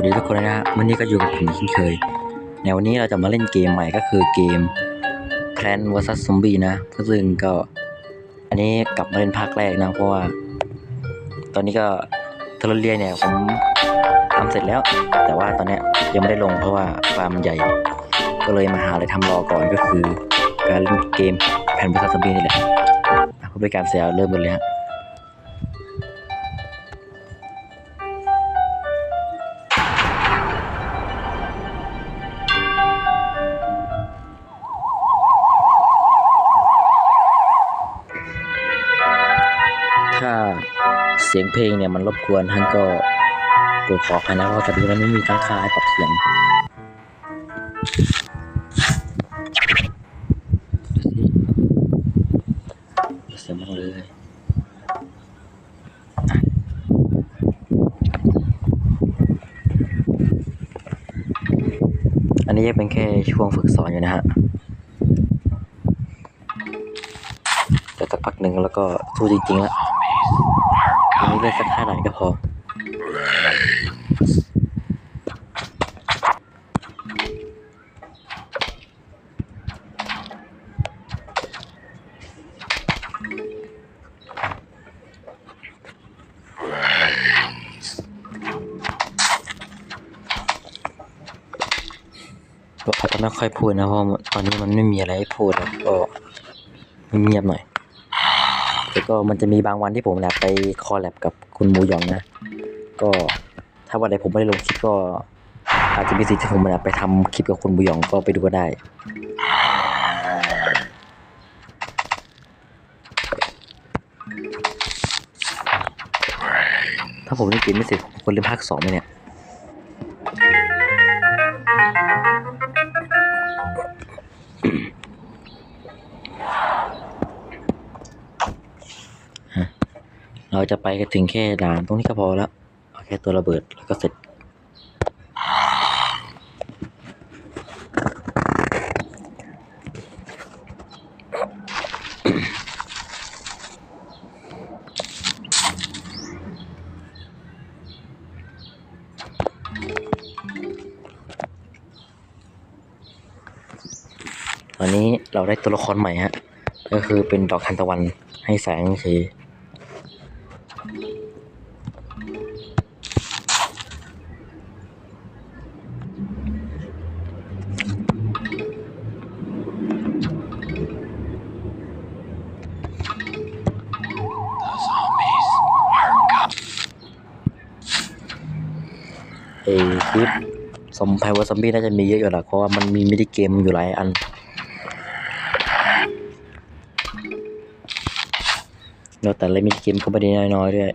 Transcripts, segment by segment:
วัสดีทุกคนนะฮะวันนี้ก็อยู่กับผมเช่นเคยในวันนี้เราจะมาเล่นเกมใหม่ก็คือเกม Plan vs Zombie นะซึ่งก็อันนี้กลับมาเล่นภาคแรกนะเพราะว่า ตอนนี้ก็ทเลเรียเนี่ยผมทำเสร็จแล้ว แต่ว่าตอนนี้ยังไม่ได้ลงเพราะว่าฟาร์มใหญ่ ก็เลยมาหาอะไรทำรอก่อนก็คือ การเล่นเกม Plant vs Zombie นี่แหละอะเพื่อเป็นการเสียเริ่มกันเลยฮะ เสียงเพลงเนี่ยมันรบกวนท่านก็โปรดขออภัยนะเพราะตอนนี้มันไม่มีตั้งค่าให้ปรับเสียงเสียงบ้างเลยอันนี้ยังเป็นแค่ช่วงฝึกสอนอยู่นะฮะแต่สักพักหนึ่งแล้วก็สู้จริงๆแล้ว นี้เล่นสักห้าหน่อยก็พออาจจะไม่ค่อยพูดนะเพราะตอนนี้มันไม่มีอะไรให้พูดแล้วก็เงียบหน่อย แต่ก็มันจะมีบางวันที่ผมแอบไปคอลแลบกับคุณหมูหยองนะ ก็ถ้าวันใดผมไม่ได้ลงคลิปก็อาจจะมีสิทธิ์ที่ผมแอบไปทำคลิปกับคุณหมูหยองก็ไปดูก็ได้ถ้าผมเล่นเกมไม่เสร็จผมควรเล่นภาคสองไหมเนี่ย เราจะไปถึงแค่ด่านตรงนี้ก็พอแล้วเอาแค่ตัวระเบิดแล้วก็เสร็จ ตอนนี้เราได้ตัวละครใหม่ฮะ ก็คือเป็นดอกทานตะวันให้แสงเฉ อคลิปซอมไพวอซอมบี้น่าจะมีเยอะอยู่แหละเพราะว่ามันมีมินิเกมอยู่หลายอันแล้วแต่ละมินิเกมก็ไม่ได้น้อยๆด้วย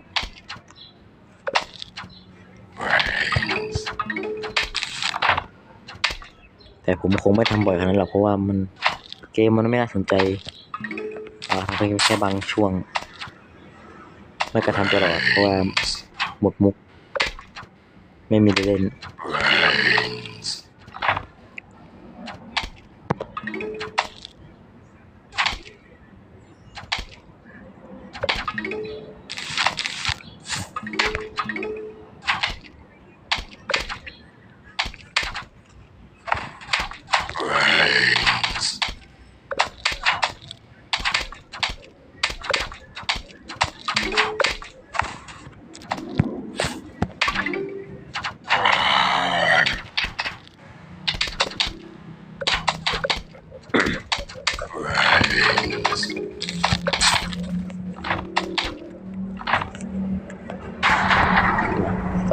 แต่ผมคงไม่ทำบ่อยขนาดนั้นหรอกเพราะว่ามันเกมมันไม่น่าสนใจอ่าทำไปแค่บางช่วง ไม่กระทำตลอดเพราะว่าหมดมุก ไม่มีเล่น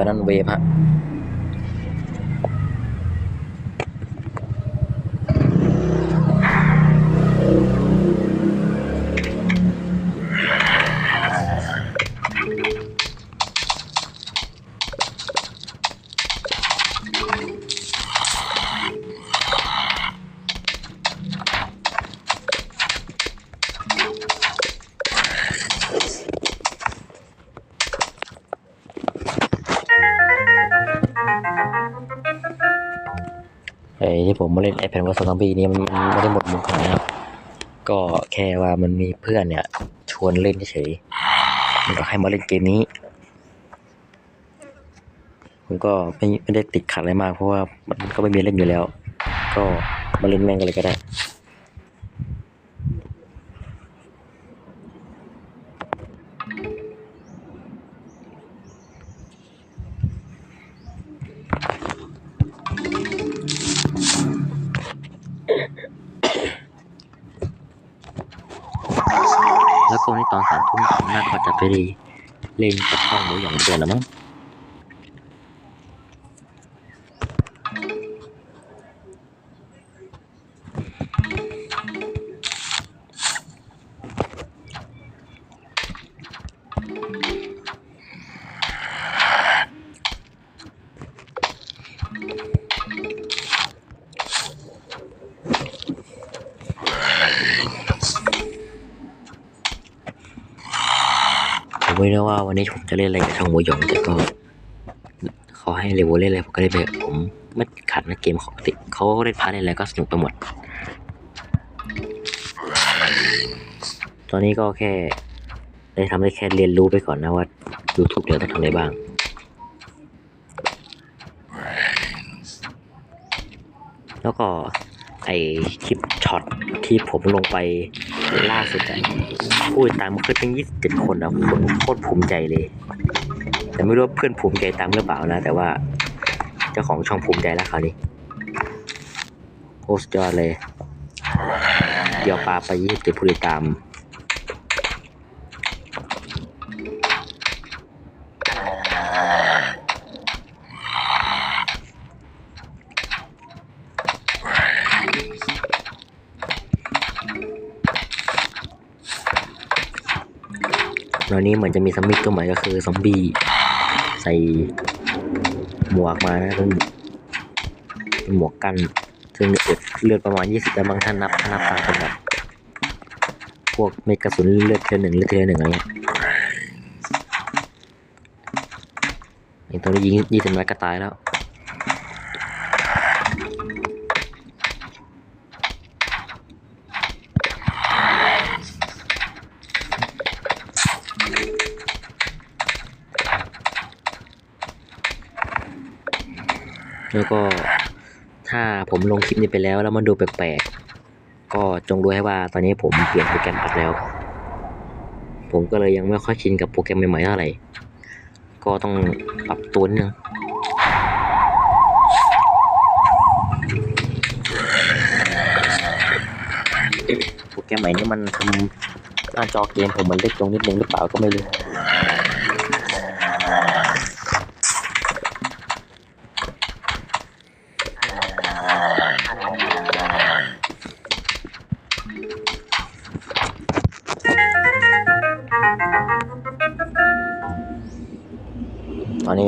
นั้นเวฟฮะ ไอ้ที่ผมมาเล่นไอแพนวัสซอมบี้นี่มันไม่ได้หมดมุกนาดนั้นครับก็แค่ว่ามันมีเพื่อนเนี่ย ชวนเล่นเฉยมันก็ให้มาเล่นเกมนี้ผผมก็ไม่ไม่ได้ติดขัดอะไรมากเพราะว่ามันก็ไม่มีเล่นอยู่แล้ว ก็มาเล่นแม่งกันเลยก็ได้ แล้วก็วันนี้ตอนสามทุ่มผมน่าจะไปเล่นกับช่องหมูหยองเดือนแล้วมั้ง ไม่รู้ว่าวันนี้ผมจะเล่นอะไรกับช่องหมูหยองแต่ก็เขาให้เลเวลเล่นอะไรผมก็เล่นไปผมไม่ขัดนะเกมเขาติเขาเล่นพาร์ทเล่นอะไรก็สนุกไปหมด ตอนนี้ก็แค่ได้ทำได้แค่เรียนรู้ไปก่อนนะว่า YouTube เดี๋ยวต้องทำอะไรบ้างแล้วก็ไอคลิปช็อตที่ผมลงไป ล่าสุดอะผู้ติดตามขึ้นตั้ง27คนนะผมโคตรภูมิใจเลย แต่ไม่รู้ว่าเพื่อนภูมิใจตามหรือเปล่านะ แต่ว่า เจ้าของช่องภูมิใจแล้วคราวนี้โคตรสุดยอดเลยเดี๋ยวปลาไป27ผู้ติดตาม วนนี้เหมือนจะมีซัมมิตตัวใหม่ก็คือซอมบี้ใส่หมวกมานะเป็นเป็นหมวกกัน ซึ่งเลือดเลือดประมาณยี่สิบแต่บางท่านนับถ้านับตามเป็นแบบพวกเมกระสุนเลือดเทียหนึ่งเลือดเทียหนึ่งอะไรเงี้ยอย่างตัวนี้ยิงยี่สิบนัดก็ตายแล้ว แล้วก็ถ้าผมลงคลิปนี้ไปแล้วแล้วมันดูแปลกๆก็จงรู้ให้ว่าตอนนี้ผมเปลี่ยนโปรแกรมอัดแล้ว ผมก็เลยยังไม่ค่อยชินกับโปรแกรมใหม่ๆเท่าไหร่ก็ต้องปรับตัวนิดนึงโปรแกรมใหม่นี้มันทำหน้าจอเกมผมมันเล็กลงนิดนึงหรือเปล่าก็ไม่รู้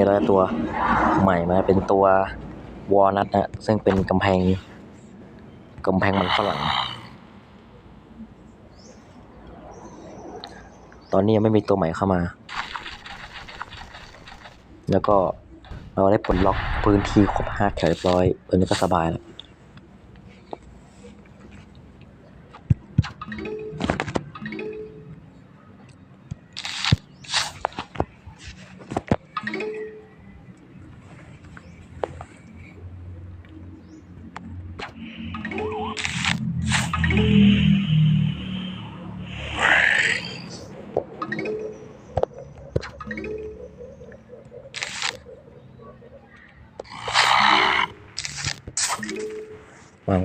แล้วตัวใหม่มาเป็นตัววอลนัทนะซึ่งเป็นกำแพงกำแพงมันฝรั่ง ตอนนี้ยังไม่มีตัวใหม่เข้ามา แล้วก็เราได้ปลดล็อกพื้นที่ครบห้าแถวเรียบร้อยตอนนี้ก็สบายแล้ว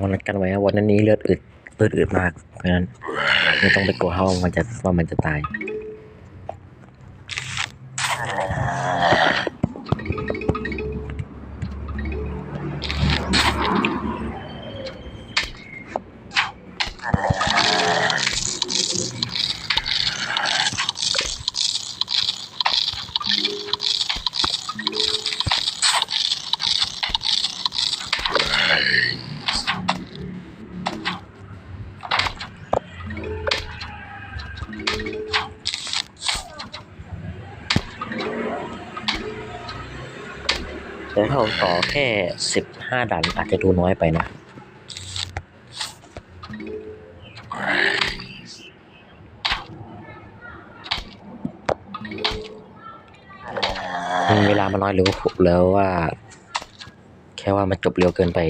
วางวันนัดกันไว้นะวันนั้นนี้เลือดอึดเลือดอึดมากเพราะฉะนั้นไม่ต้องไปกลัวเขาว่ามันจะว่ามันจะตายแาต่อแค่สิบห้าดันอาจจะดูน้อยไปนะมีเวลามันน้อยหรือว่าแล้วว่า แค่ว่ามันจบเร็วเกินไป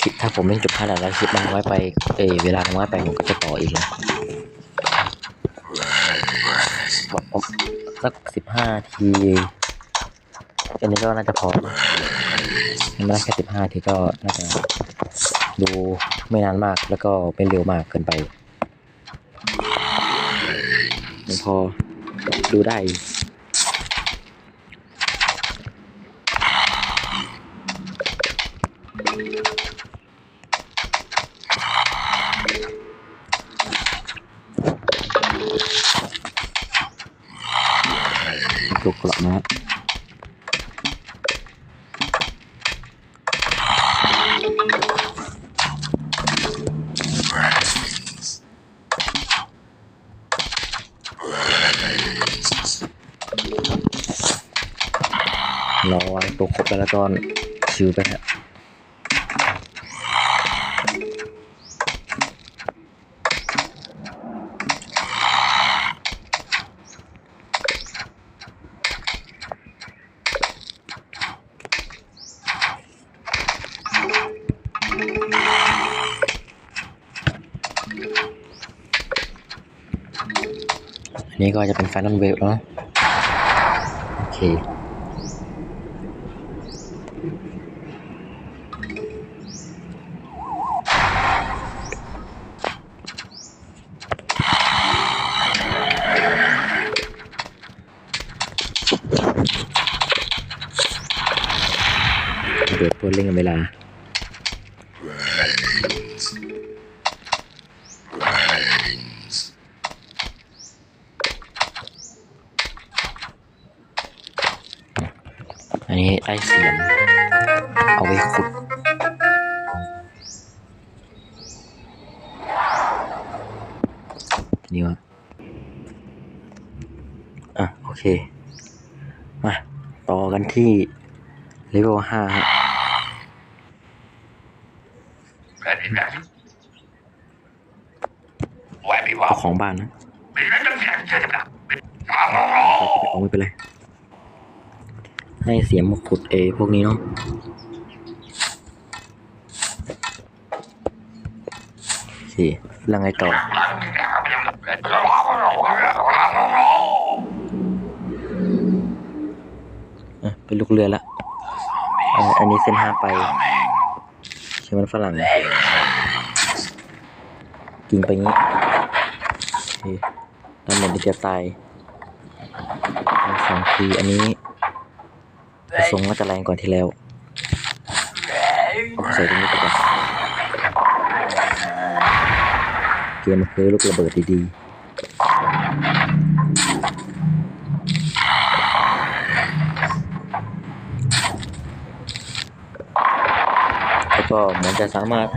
คลิปถ้าผมเล่นจบพาร์ทแล้วคลิปมันน้ไปเอเวลามันน้ไปผมก็จะต่ออีกนะบสักสิบห้าทีอันนี้ก็น่าจะพอไม่ได้แค่สิบห้าทีก็น่าจะดูไม่นานมากแล้วก็ไม่เร็วมากเกินไปมันพอดูได้ ถูกกลับนะฮะรอวางตัวครบแล้วแล้วก็ชิวไปฮะ นี้ก็จะเป็น Final Wave แล้วนะโอเคเดือดเพื่อเร่งเวลา เอาไว้ขุดนี่วะอะ โอเค มา ต่อกันที่เลเวลห้าฮะ Ready, ready. Whappy เจ้า wow. ของบ้านนะ Be ready, ready, ready. เอาไม่เป็นไร ให้เสียงมขุดเอพวกนี้เนาะโอเคแล้วไงต่อเป็นลูกเรือละอันนี้เส้นห้าไปใช่มันฝรั่งกินไปงี้โอเคแล้วเหมือนจะตายสองทีอันนี้ ทรงก็จะแรงกว่าที่แล้วเอาใส่ตรงนี้ไปก่อนเกมมันคือลูกระเบิดดีๆ แล้วก็เหมือนจะสามารถ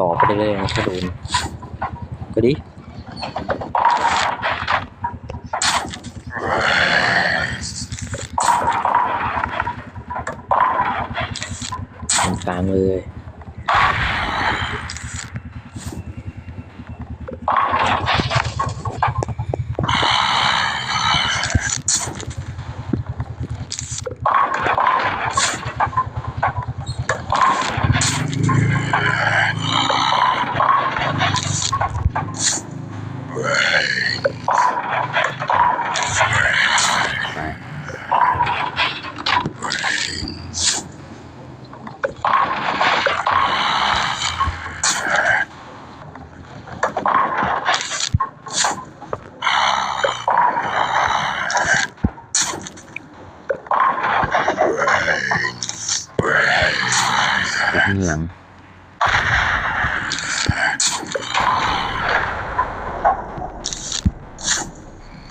ต่อไปได้เลยนะถ้าโดนก็ดี nhận.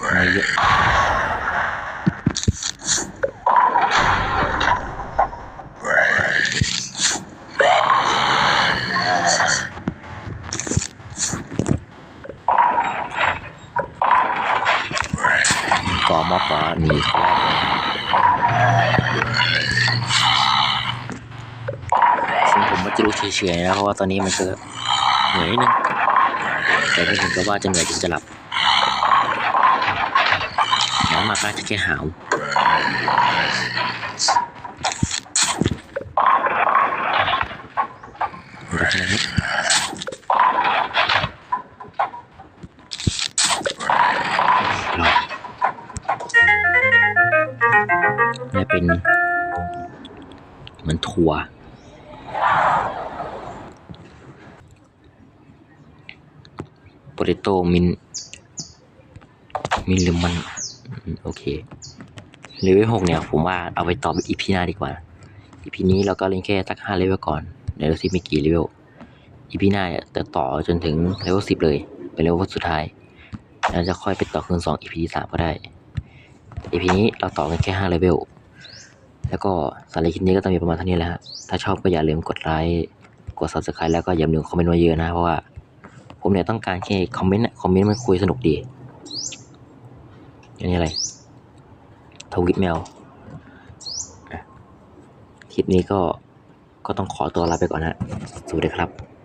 Mày có móc vào nhỉ จะรู้เฉยๆนะเพราะว่าตอนนี้มันก็เหนื่อยนึงแต่ไม่ถึงกับว่าจะเหนื่อยจนจะหลับน้องมาก็จะแค่หาวมันก็แค่นี้นี่เป็นเหมือนถั่วโป เตโต้มินมินหรือมัน โอเคเลเวลหกเนี่ยผมว่าเอาไปต่ออีพีหน้าดีกว่าอีพีนี้เราก็เล่นแค่สักห้าเลเวลก่อนเดี๋ยวเราซิมีกี่เลเวลอีพีหน้าจะต่อจนถึงเลเวลสิบเลย เป็นเลเวลสุดท้ายแล้วจะค่อยไปต่อคืนสองอีพีที่สามก็ได้อีพีนี้เราต่อกันแค่ห้าเลเวลแล้วก็สารบคลิปนี้ก็ต้องมีประมาณเท่านี้แหละฮะถ้าชอบก็อย่าลืมกดไลค์กด subscribe แล้วก็อย่าลืมคอมเมนต์มาเยอะนะเพราะว่า ผมเนี่ยต้องการแค่คอมเมนต์อะคอมเมนต์มันคุยสนุกดีอันนี้อะไร ทวิตแมวคลิปนี้ก็ก็ต้องขอตัวลาไปก่อนฮะสวัสดีครับ